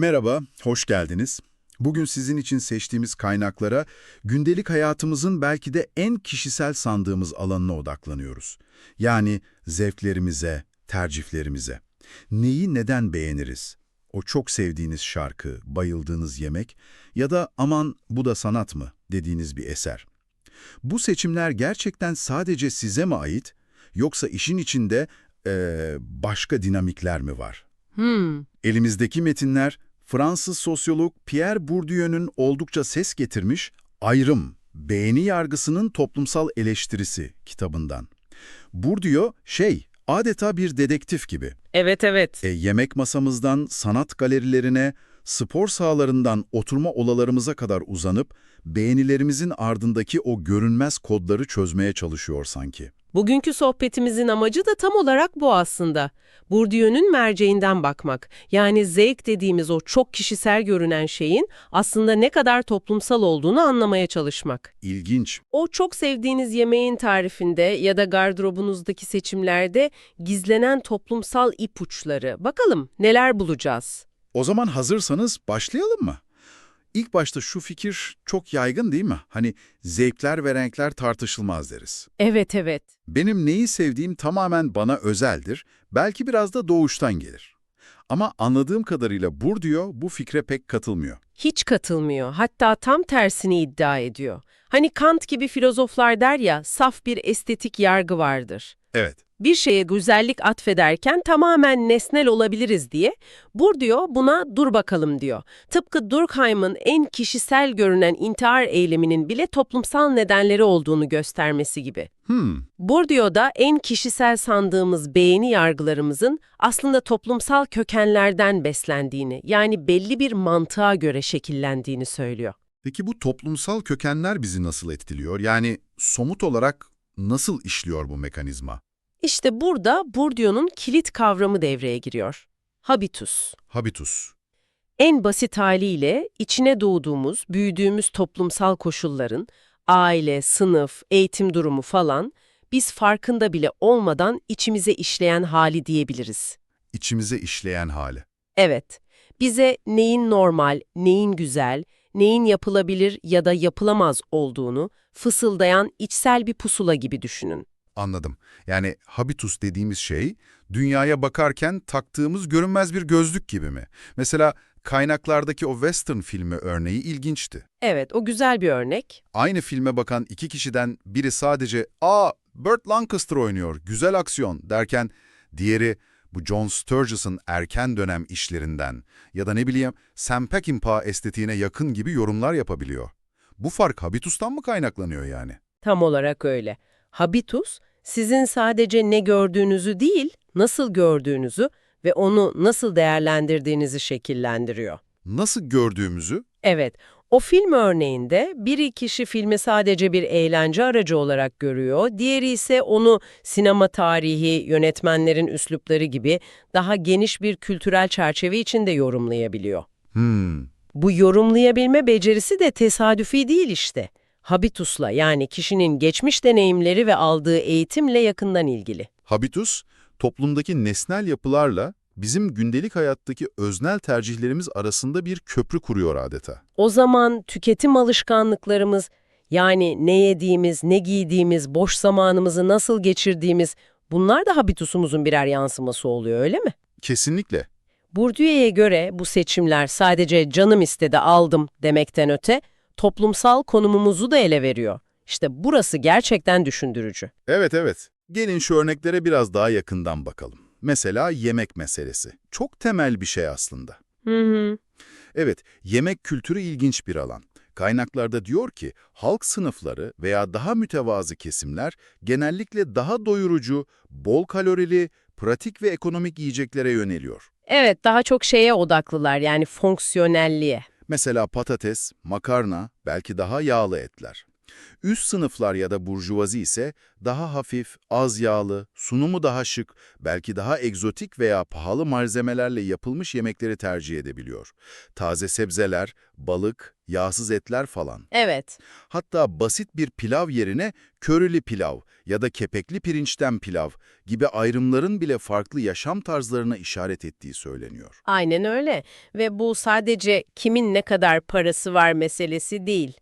Merhaba, hoş geldiniz. Bugün sizin için seçtiğimiz kaynaklara gündelik hayatımızın belki de en kişisel sandığımız alanına odaklanıyoruz. Yani zevklerimize, tercihlerimize. Neyi neden beğeniriz? O çok sevdiğiniz şarkı, bayıldığınız yemek ya da aman bu da sanat mı dediğiniz bir eser. Bu seçimler gerçekten sadece size mi ait yoksa işin içinde eee, başka dinamikler mi var? Hmm, Elimizdeki metinler Fransız sosyolog Pierre Bourdieu'nun oldukça ses getirmiş Ayrım, Beğeni Yargısının Toplumsal Eleştirisi kitabından. Bourdieu şey, adeta bir dedektif gibi. evet evet. E, yemek masamızdan sanat galerilerine, spor sahalarından oturma olalarımıza kadar uzanıp beğenilerimizin ardındaki o görünmez kodları çözmeye çalışıyor sanki. Bugünkü sohbetimizin amacı da tam olarak bu aslında. Bourdieu'nun merceğinden bakmak. Yani zevk dediğimiz o çok kişisel görünen şeyin aslında ne kadar toplumsal olduğunu anlamaya çalışmak. İlginç. O çok sevdiğiniz yemeğin tarifinde ya da gardırobunuzdaki seçimlerde gizlenen toplumsal ipuçları. Bakalım neler bulacağız? O zaman hazırsanız başlayalım mı? İlk başta şu fikir çok yaygın değil mi? Hani zevkler ve renkler tartışılmaz deriz. Evet evet. Benim neyi sevdiğim tamamen bana özeldir, belki biraz da doğuştan gelir. Ama anladığım kadarıyla Bourdieu bu fikre pek katılmıyor. Hiç katılmıyor. Hatta tam tersini iddia ediyor. Hani Kant gibi filozoflar der ya, saf bir estetik yargı vardır. Evet, Bir şeye güzellik atfederken tamamen nesnel olabiliriz diye, Bourdieu buna dur bakalım diyor. Tıpkı Durkheim'ın en kişisel görünen intihar eyleminin bile toplumsal nedenleri olduğunu göstermesi gibi. hmm, Bourdieu'da en kişisel sandığımız beğeni yargılarımızın aslında toplumsal kökenlerden beslendiğini, yani belli bir mantığa göre şekillendiğini söylüyor. Peki bu toplumsal kökenler bizi nasıl etkiliyor? Yani somut olarak nasıl işliyor bu mekanizma? İşte burada Bourdieu'nun kilit kavramı devreye giriyor. Habitus. Habitus. En basit haliyle içine doğduğumuz, büyüdüğümüz toplumsal koşulların, aile, sınıf, eğitim durumu falan, biz farkında bile olmadan içimize işleyen hali diyebiliriz. İçimize işleyen hali. Evet, bize neyin normal, neyin güzel, neyin yapılabilir ya da yapılamaz olduğunu fısıldayan içsel bir pusula gibi düşünün. Anladım. Yani habitus dediğimiz şey, dünyaya bakarken taktığımız görünmez bir gözlük gibi mi? Mesela kaynaklardaki o western filmi örneği ilginçti. Evet, o güzel bir örnek. Aynı filme bakan iki kişiden biri sadece ''Aa, Burt Lancaster oynuyor, güzel aksiyon'' derken diğeri bu John Sturges'ın erken dönem işlerinden ya da ne bileyim Sam Peckinpah estetiğine yakın gibi yorumlar yapabiliyor. Bu fark habitustan mı kaynaklanıyor yani? Tam olarak öyle. Habitus, sizin sadece ne gördüğünüzü değil, nasıl gördüğünüzü ve onu nasıl değerlendirdiğinizi şekillendiriyor. Nasıl gördüğümüzü Evet, o film örneğinde bir kişi filmi sadece bir eğlence aracı olarak görüyor, diğeri ise onu sinema tarihi, yönetmenlerin üslupları gibi daha geniş bir kültürel çerçeve içinde yorumlayabiliyor. Hmm, Bu yorumlayabilme becerisi de tesadüfi değil işte. Habitusla yani kişinin geçmiş deneyimleri ve aldığı eğitimle yakından ilgili. Habitus, toplumdaki nesnel yapılarla bizim gündelik hayattaki öznel tercihlerimiz arasında bir köprü kuruyor adeta. O zaman tüketim alışkanlıklarımız, yani ne yediğimiz, ne giydiğimiz, boş zamanımızı nasıl geçirdiğimiz, bunlar da habitusumuzun birer yansıması oluyor öyle mi? Kesinlikle. Bourdieu'ye göre bu seçimler sadece canım istedi aldım demekten öte, toplumsal konumumuzu da ele veriyor. İşte burası gerçekten düşündürücü. Evet evet. Gelin şu örneklere biraz daha yakından bakalım. Mesela yemek meselesi. Çok temel bir şey aslında. Hı hı. Evet, yemek kültürü ilginç bir alan. Kaynaklarda diyor ki, halk sınıfları veya daha mütevazı kesimler genellikle daha doyurucu, bol kalorili, pratik ve ekonomik yiyeceklere yöneliyor. Evet, daha çok şeye odaklılar yani fonksiyonelliğe. Mesela patates, makarna, belki daha yağlı etler. Üst sınıflar ya da burjuvazi ise daha hafif, az yağlı, sunumu daha şık, belki daha egzotik veya pahalı malzemelerle yapılmış yemekleri tercih edebiliyor. Taze sebzeler, balık, yağsız etler falan. Evet. Hatta basit bir pilav yerine körili pilav ya da kepekli pirinçten pilav gibi ayrımların bile farklı yaşam tarzlarına işaret ettiği söyleniyor. Aynen öyle. Ve bu sadece kimin ne kadar parası var meselesi değil.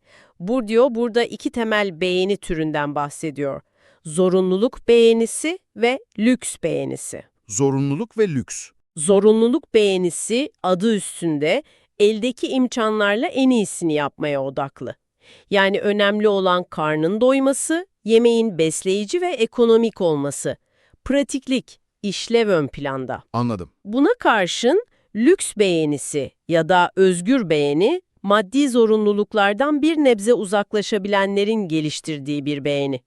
Bourdieu burada iki temel beğeni türünden bahsediyor. Zorunluluk beğenisi ve lüks beğenisi. Zorunluluk ve lüks. Zorunluluk beğenisi adı üstünde eldeki imkanlarla en iyisini yapmaya odaklı. Yani önemli olan karnın doyması, yemeğin besleyici ve ekonomik olması. Pratiklik, işlev ön planda. Anladım. Buna karşın lüks beğenisi ya da özgür beğeni, maddi zorunluluklardan bir nebze uzaklaşabilenlerin geliştirdiği bir beğeni.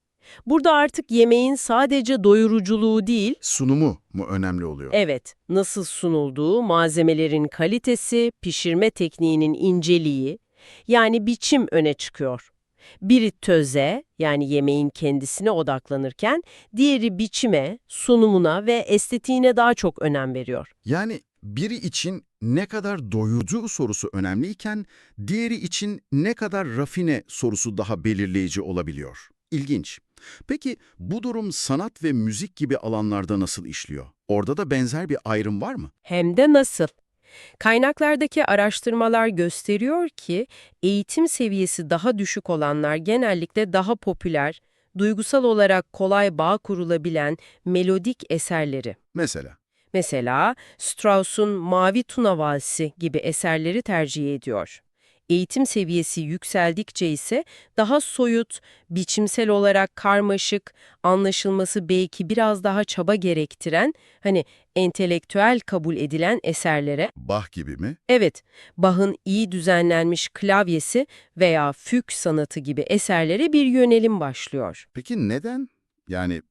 Burada artık yemeğin sadece doyuruculuğu değil, Sunumu mu önemli oluyor? evet, nasıl sunulduğu, malzemelerin kalitesi, pişirme tekniğinin inceliği, yani biçim öne çıkıyor. Biri töze, yani yemeğin kendisine odaklanırken, diğeri biçime, sunumuna ve estetiğine daha çok önem veriyor. Yani biri için ne kadar doyurucu sorusu önemliyken, diğeri için ne kadar rafine sorusu daha belirleyici olabiliyor. İlginç. Peki bu durum sanat ve müzik gibi alanlarda nasıl işliyor? Orada da benzer bir ayrım var mı? Hem de nasıl? Kaynaklardaki araştırmalar gösteriyor ki eğitim seviyesi daha düşük olanlar genellikle daha popüler, duygusal olarak kolay bağ kurulabilen melodik eserleri. Mesela, Mesela Strauss'un Mavi Tuna Valsi gibi eserleri tercih ediyor. Eğitim seviyesi yükseldikçe ise daha soyut, biçimsel olarak karmaşık, anlaşılması belki biraz daha çaba gerektiren, hani entelektüel kabul edilen eserlere, Bach gibi mi? evet, Bach'ın iyi düzenlenmiş klavyesi veya füg sanatı gibi eserlere bir yönelim başlıyor. Peki neden? Yani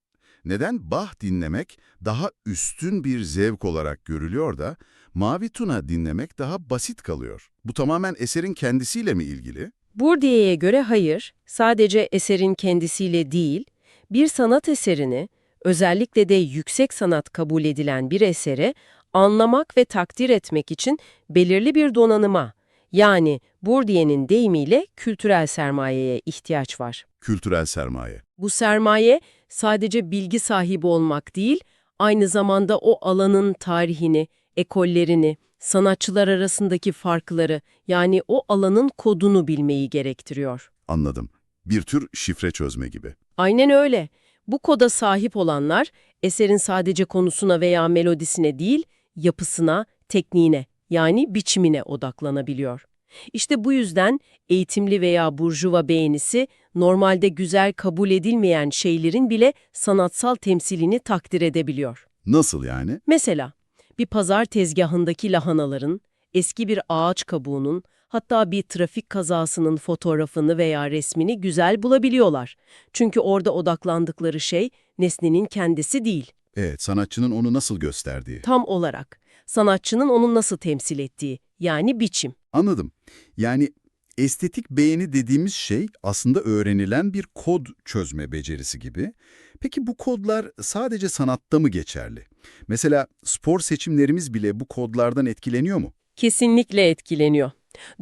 neden Bach dinlemek daha üstün bir zevk olarak görülüyor da Mavi Tuna dinlemek daha basit kalıyor? Bu tamamen eserin kendisiyle mi ilgili? Bourdieu'ye göre hayır, sadece eserin kendisiyle değil, bir sanat eserini, özellikle de yüksek sanat kabul edilen bir eseri anlamak ve takdir etmek için belirli bir donanıma, yani Bourdieu'nun deyimiyle kültürel sermayeye ihtiyaç var. Kültürel sermaye. Bu sermaye sadece bilgi sahibi olmak değil, aynı zamanda o alanın tarihini, ekollerini, sanatçılar arasındaki farkları, yani o alanın kodunu bilmeyi gerektiriyor. Anladım. Bir tür şifre çözme gibi. Aynen öyle. Bu koda sahip olanlar eserin sadece konusuna veya melodisine değil, yapısına, tekniğine yani biçimine odaklanabiliyor. İşte bu yüzden eğitimli veya burjuva beğenisi normalde güzel kabul edilmeyen şeylerin bile sanatsal temsilini takdir edebiliyor. Nasıl yani? Mesela bir pazar tezgahındaki lahanaların, eski bir ağaç kabuğunun, hatta bir trafik kazasının fotoğrafını veya resmini güzel bulabiliyorlar. Çünkü orada odaklandıkları şey nesnenin kendisi değil. Evet, sanatçının onu nasıl gösterdiği. Tam olarak sanatçının onu nasıl temsil ettiği, yani biçim. Anladım. Yani estetik beğeni dediğimiz şey aslında öğrenilen bir kod çözme becerisi gibi. Peki bu kodlar sadece sanatta mı geçerli? Mesela spor seçimlerimiz bile bu kodlardan etkileniyor mu? Kesinlikle etkileniyor.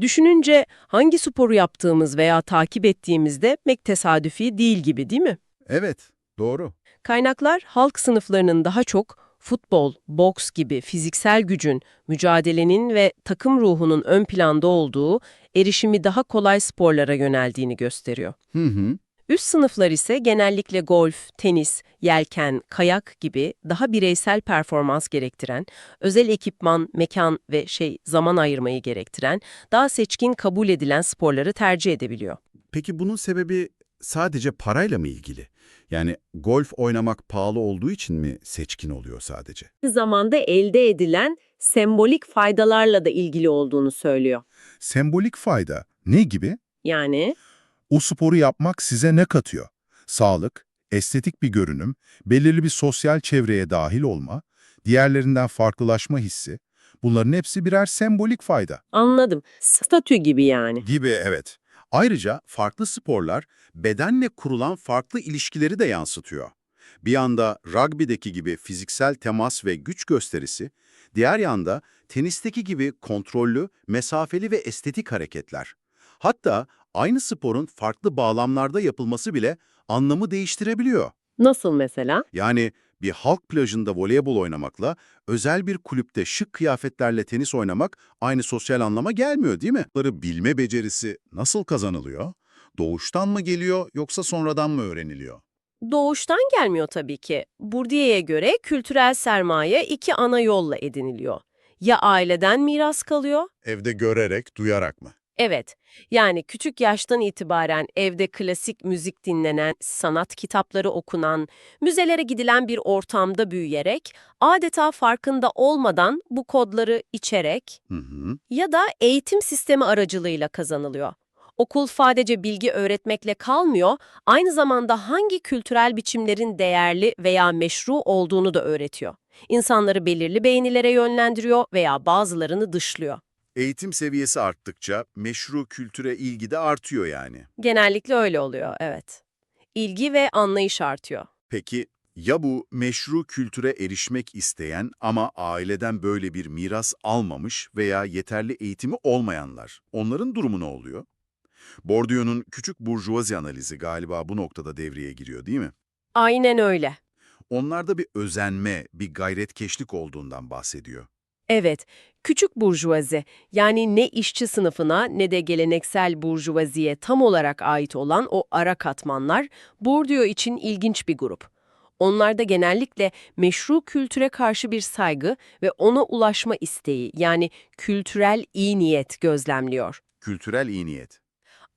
Düşününce hangi sporu yaptığımız veya takip ettiğimizde pek tesadüfi değil gibi değil mi? Evet, doğru. Kaynaklar halk sınıflarının daha çok futbol, boks gibi fiziksel gücün, mücadelenin ve takım ruhunun ön planda olduğu, erişimi daha kolay sporlara yöneldiğini gösteriyor. Hı hı. Üst sınıflar ise genellikle golf, tenis, yelken, kayak gibi daha bireysel performans gerektiren, özel ekipman, mekan ve şey zaman ayırmayı gerektiren, daha seçkin kabul edilen sporları tercih edebiliyor. Peki bunun sebebi sadece parayla mı ilgili? Yani golf oynamak pahalı olduğu için mi seçkin oluyor sadece? Aynı zamanda elde edilen sembolik faydalarla da ilgili olduğunu söylüyor. Sembolik fayda ne gibi? Yani O sporu yapmak size ne katıyor? Sağlık, estetik bir görünüm, belirli bir sosyal çevreye dahil olma, diğerlerinden farklılaşma hissi. Bunların hepsi birer sembolik fayda. anladım. Statü gibi yani. Gibi evet. Ayrıca farklı sporlar bedenle kurulan farklı ilişkileri de yansıtıyor. Bir yanda rugby'deki gibi fiziksel temas ve güç gösterisi, diğer yanda tenisteki gibi kontrollü, mesafeli ve estetik hareketler. Hatta aynı sporun farklı bağlamlarda yapılması bile anlamı değiştirebiliyor. Nasıl mesela? Yani bir halk plajında voleybol oynamakla özel bir kulüpte şık kıyafetlerle tenis oynamak aynı sosyal anlama gelmiyor değil mi? Bunları bilme becerisi nasıl kazanılıyor? Doğuştan mı geliyor yoksa sonradan mı öğreniliyor? Doğuştan gelmiyor tabii ki. Bourdieu'ye göre kültürel sermaye iki ana yolla ediniliyor. Ya aileden miras kalıyor, Evde görerek, duyarak mı? Evet, yani küçük yaştan itibaren evde klasik müzik dinlenen, sanat kitapları okunan, müzelere gidilen bir ortamda büyüyerek, adeta farkında olmadan bu kodları içerek Hı hı. ya da eğitim sistemi aracılığıyla kazanılıyor. Okul sadece bilgi öğretmekle kalmıyor, aynı zamanda hangi kültürel biçimlerin değerli veya meşru olduğunu da öğretiyor. İnsanları belirli beğenilere yönlendiriyor veya bazılarını dışlıyor. Eğitim seviyesi arttıkça meşru kültüre ilgi de artıyor yani. Genellikle öyle oluyor, evet. İlgi ve anlayış artıyor. Peki ya bu meşru kültüre erişmek isteyen ama aileden böyle bir miras almamış veya yeterli eğitimi olmayanlar, onların durumu ne oluyor? Bourdieu'nun küçük burjuvazi analizi galiba bu noktada devreye giriyor değil mi? Aynen öyle. Onlarda bir özenme, bir gayretkeşlik olduğundan bahsediyor. Evet, küçük burjuvazi, yani ne işçi sınıfına ne de geleneksel burjuvaziye tam olarak ait olan o ara katmanlar, Bourdieu için ilginç bir grup. Onlarda genellikle meşru kültüre karşı bir saygı ve ona ulaşma isteği, yani kültürel iyi niyet gözlemliyor. Kültürel iyi niyet.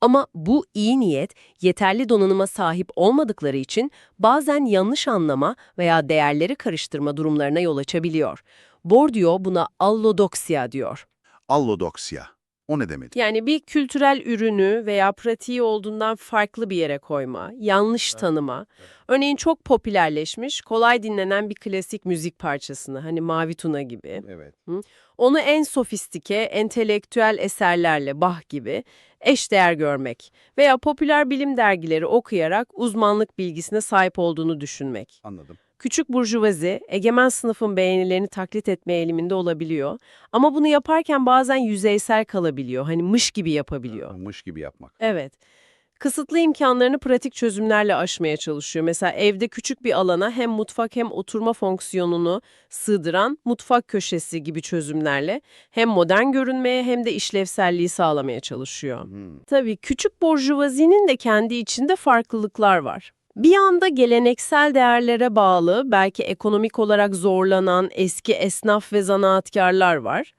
Ama bu iyi niyet yeterli donanıma sahip olmadıkları için bazen yanlış anlama veya değerleri karıştırma durumlarına yol açabiliyor. Bourdieu buna allodoksya diyor. Allodoksya. O ne demek? Yani bir kültürel ürünü veya pratiği olduğundan farklı bir yere koyma, yanlış tanıma. Örneğin çok popülerleşmiş, kolay dinlenen bir klasik müzik parçasını, hani Mavi Tuna gibi. Evet. Onu en sofistike, entelektüel eserlerle Bach gibi eşdeğer görmek veya popüler bilim dergileri okuyarak uzmanlık bilgisine sahip olduğunu düşünmek. Anladım. Küçük burjuvazi, egemen sınıfın beğenilerini taklit etme eğiliminde olabiliyor. Ama bunu yaparken bazen yüzeysel kalabiliyor, hani mış gibi yapabiliyor. Mış gibi yapmak. Evet. Kısıtlı imkanlarını pratik çözümlerle aşmaya çalışıyor. Mesela evde küçük bir alana hem mutfak hem oturma fonksiyonunu sığdıran mutfak köşesi gibi çözümlerle hem modern görünmeye hem de işlevselliği sağlamaya çalışıyor. Hmm. Tabii küçük burjuvazinin de kendi içinde farklılıklar var. Bir yanda geleneksel değerlere bağlı, belki ekonomik olarak zorlanan eski esnaf ve zanaatkarlar var.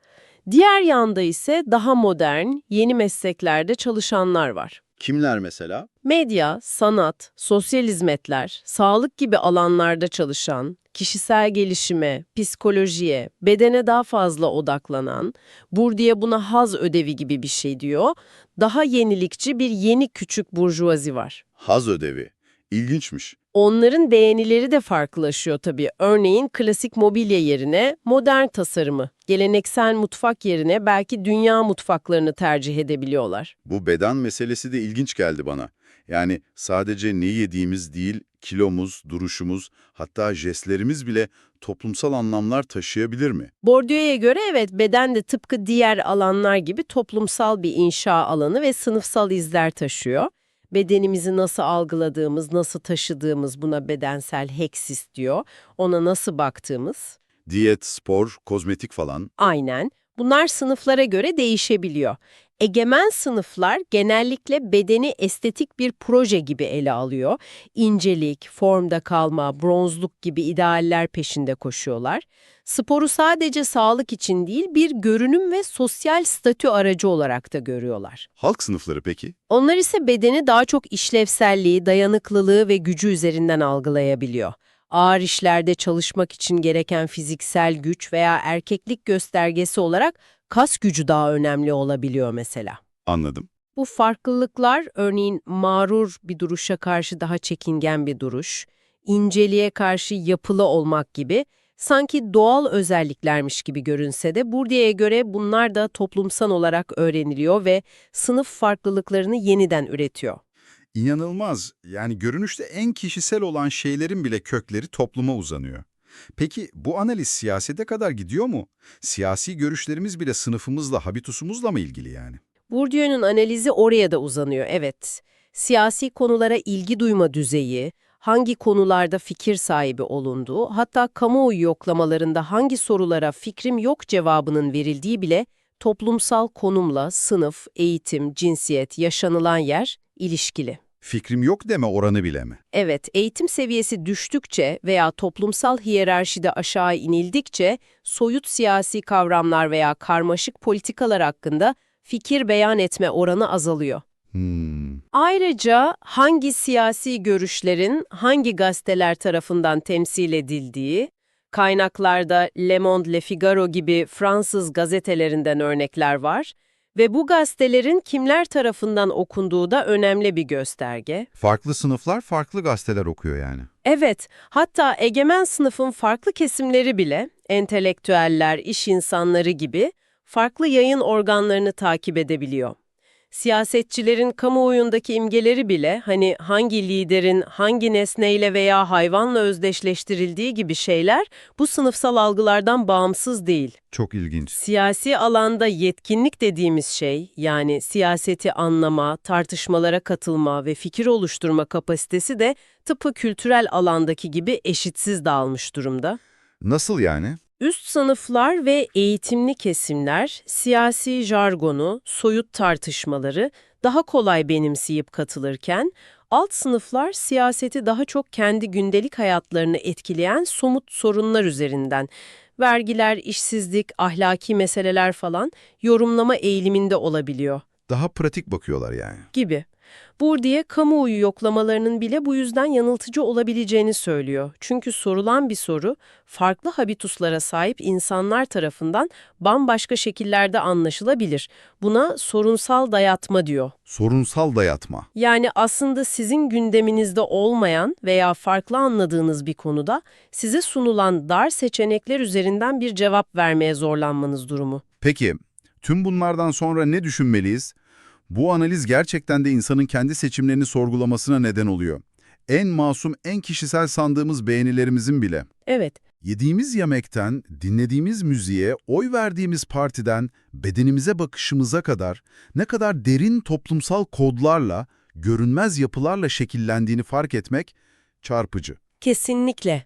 Diğer yanda ise daha modern, yeni mesleklerde çalışanlar var. Kimler mesela? Medya, sanat, sosyal hizmetler, sağlık gibi alanlarda çalışan, kişisel gelişime, psikolojiye, bedene daha fazla odaklanan, Bourdieu buna haz ödevi gibi bir şey diyor, daha yenilikçi bir yeni küçük burjuvazi var. Haz ödevi. İlginçmiş. Onların beğenileri de farklılaşıyor tabii. Örneğin klasik mobilya yerine modern tasarımı, geleneksel mutfak yerine belki dünya mutfaklarını tercih edebiliyorlar. Bu beden meselesi de ilginç geldi bana. Yani sadece ne yediğimiz değil, kilomuz, duruşumuz, hatta jestlerimiz bile toplumsal anlamlar taşıyabilir mi? Bourdieu'ya göre evet beden de tıpkı diğer alanlar gibi toplumsal bir inşa alanı ve sınıfsal izler taşıyor. Bedenimizi nasıl algıladığımız, nasıl taşıdığımız buna bedensel heksis diyor. Ona nasıl baktığımız. Diyet, spor, kozmetik falan. Aynen. Bunlar sınıflara göre değişebiliyor. Egemen sınıflar genellikle bedeni estetik bir proje gibi ele alıyor. İncelik, formda kalma, bronzluk gibi idealler peşinde koşuyorlar. Sporu sadece sağlık için değil bir görünüm ve sosyal statü aracı olarak da görüyorlar. Halk sınıfları peki? Onlar ise bedeni daha çok işlevselliği, dayanıklılığı ve gücü üzerinden algılayabiliyor. Ağır işlerde çalışmak için gereken fiziksel güç veya erkeklik göstergesi olarak kas gücü daha önemli olabiliyor mesela. Anladım. Bu farklılıklar örneğin mağrur bir duruşa karşı daha çekingen bir duruş, inceliğe karşı yapılı olmak gibi sanki doğal özelliklermiş gibi görünse de Bourdieu'ya göre bunlar da toplumsal olarak öğreniliyor ve sınıf farklılıklarını yeniden üretiyor. İnanılmaz. Yani görünüşte en kişisel olan şeylerin bile kökleri topluma uzanıyor. Peki bu analiz siyasete kadar gidiyor mu? Siyasi görüşlerimiz bile sınıfımızla, habitusumuzla mı ilgili yani? Bourdieu'nun analizi oraya da uzanıyor, evet. Siyasi konulara ilgi duyma düzeyi, hangi konularda fikir sahibi olunduğu, hatta kamuoyu yoklamalarında hangi sorulara fikrim yok cevabının verildiği bile toplumsal konumla sınıf, eğitim, cinsiyet, yaşanılan yer ilişkili. Fikrim yok deme oranı bile mi? Evet, eğitim seviyesi düştükçe veya toplumsal hiyerarşide aşağı inildikçe soyut siyasi kavramlar veya karmaşık politikalar hakkında fikir beyan etme oranı azalıyor. Hmm. Ayrıca hangi siyasi görüşlerin hangi gazeteler tarafından temsil edildiği, kaynaklarda Le Monde, Le Figaro gibi Fransız gazetelerinden örnekler var ve bu gazetelerin kimler tarafından okunduğu da önemli bir gösterge. Farklı sınıflar farklı gazeteler okuyor yani. Evet, hatta egemen sınıfın farklı kesimleri bile, entelektüeller, iş insanları gibi farklı yayın organlarını takip edebiliyor. Siyasetçilerin kamuoyundaki imgeleri bile hani hangi liderin hangi nesneyle veya hayvanla özdeşleştirildiği gibi şeyler bu sınıfsal algılardan bağımsız değil. Çok ilginç. Siyasi alanda yetkinlik dediğimiz şey, yani siyaseti anlama, tartışmalara katılma ve fikir oluşturma kapasitesi de tıpkı kültürel alandaki gibi eşitsiz dağılmış durumda. Nasıl yani? Üst sınıflar ve eğitimli kesimler siyasi jargonu, soyut tartışmaları daha kolay benimseyip katılırken, alt sınıflar siyaseti daha çok kendi gündelik hayatlarını etkileyen somut sorunlar üzerinden, vergiler, işsizlik, ahlaki meseleler falan yorumlama eğiliminde olabiliyor Daha pratik bakıyorlar yani. gibi. Bourdieu, kamuoyu yoklamalarının bile bu yüzden yanıltıcı olabileceğini söylüyor. Çünkü sorulan bir soru, farklı habituslara sahip insanlar tarafından bambaşka şekillerde anlaşılabilir. Buna sorunsal dayatma diyor. Sorunsal dayatma. Yani aslında sizin gündeminizde olmayan veya farklı anladığınız bir konuda size sunulan dar seçenekler üzerinden bir cevap vermeye zorlanmanız durumu. Peki, tüm bunlardan sonra ne düşünmeliyiz? Bu analiz gerçekten de insanın kendi seçimlerini sorgulamasına neden oluyor. En masum, en kişisel sandığımız beğenilerimizin bile. Evet, Yediğimiz yemekten, dinlediğimiz müziğe, oy verdiğimiz partiden, bedenimize bakışımıza kadar ne kadar derin toplumsal kodlarla, görünmez yapılarla şekillendiğini fark etmek çarpıcı. Kesinlikle.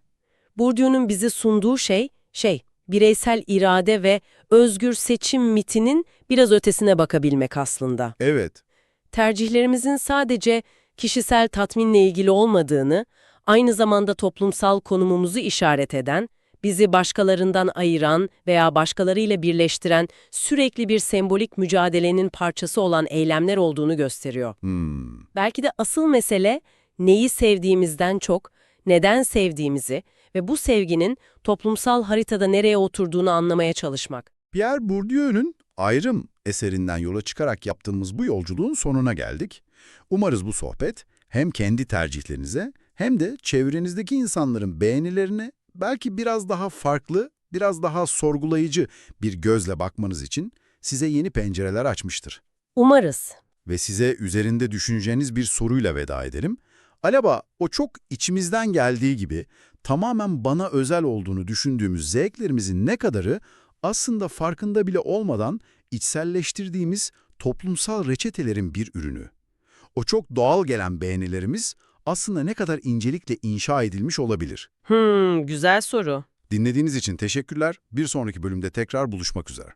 Bourdieu'nun bize sunduğu şey, şey, bireysel irade ve özgür seçim mitinin biraz ötesine bakabilmek aslında. Evet, Tercihlerimizin sadece kişisel tatminle ilgili olmadığını, aynı zamanda toplumsal konumumuzu işaret eden, bizi başkalarından ayıran veya başkalarıyla birleştiren sürekli bir sembolik mücadelenin parçası olan eylemler olduğunu gösteriyor. hmm. Belki de asıl mesele neyi sevdiğimizden çok neden sevdiğimizi ve bu sevginin toplumsal haritada nereye oturduğunu anlamaya çalışmak. Pierre Bourdieu'nun Ayrım eserinden yola çıkarak yaptığımız bu yolculuğun sonuna geldik. Umarız bu sohbet hem kendi tercihlerinize hem de çevrenizdeki insanların beğenilerine belki biraz daha farklı, biraz daha sorgulayıcı bir gözle bakmanız için size yeni pencereler açmıştır. Umarız. Ve size üzerinde düşüneceğiniz bir soruyla veda edelim. Acaba o çok içimizden geldiği gibi tamamen bana özel olduğunu düşündüğümüz zevklerimizin ne kadarı aslında farkında bile olmadan içselleştirdiğimiz toplumsal reçetelerin bir ürünü. O çok doğal gelen beğenilerimiz aslında ne kadar incelikle inşa edilmiş olabilir. Hmm, güzel soru. Dinlediğiniz için teşekkürler. Bir sonraki bölümde tekrar buluşmak üzere.